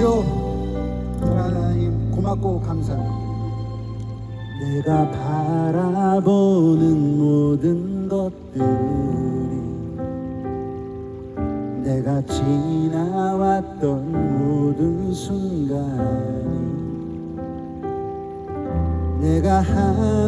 주여 하나님 고맙고 감사합니다. 내가 바라보는 모든 것들이 내가 지나왔던 모든 순간이 내가 하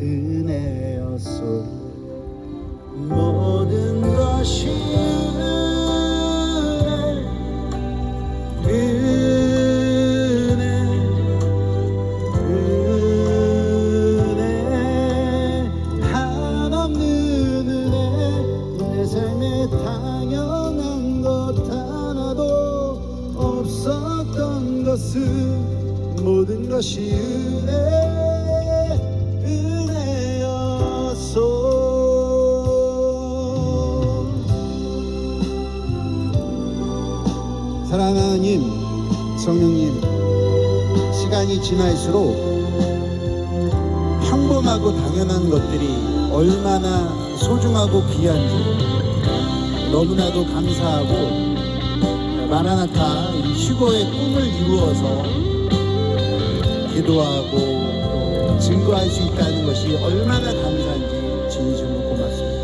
은혜였소. 모든 것이 은혜 은혜 은혜. 한없는 은혜 내 삶에 당연한 것 하나도 없었던 것은 모든 것이 은혜 사랑하는 하나님 성령님 시간이 지날수록 평범하고 당연한 것들이 얼마나 소중하고 귀한지 너무나도 감사하고 마라나타 이 휴거의 꿈을 이루어서 기도하고 또 증거할 수 있다는 것이 얼마나 감사한지 진심으로 고맙습니다.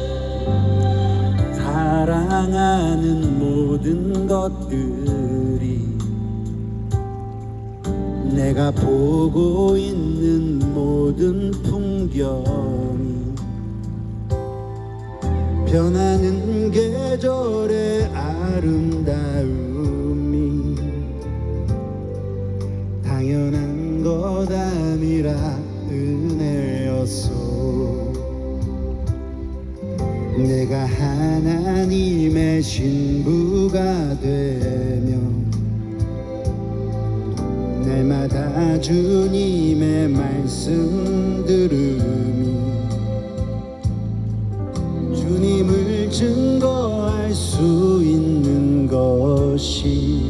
사랑하는 모든 것들 내가 보고 있는 모든 풍경이 변하는 계절의 아름다움이 당연한 것 아니라 은혜였소. 내가 하나님의 신부가 되며 날마다 주님의 말씀 들음이 주님을 증거할 수 있는 것이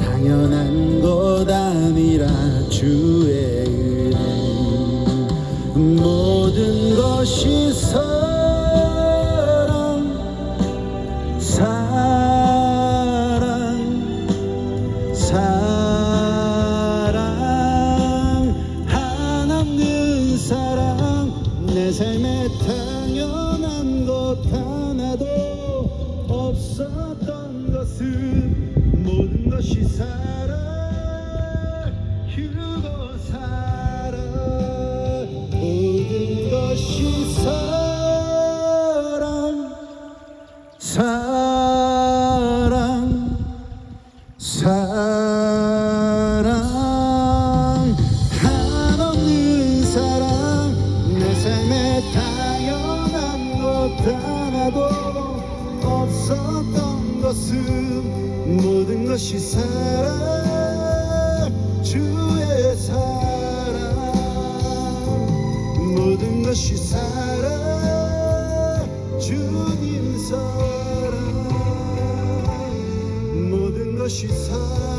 당연한 것 아니라 주의 은혜 모든 것이 사 삶에 당연한 것 하나도 없었던 것은 모든 것이 사랑 없었던 것은 모든 것이 사랑 주의 사랑. 모든 것이 사랑 주님 사랑. 모든 것이 사랑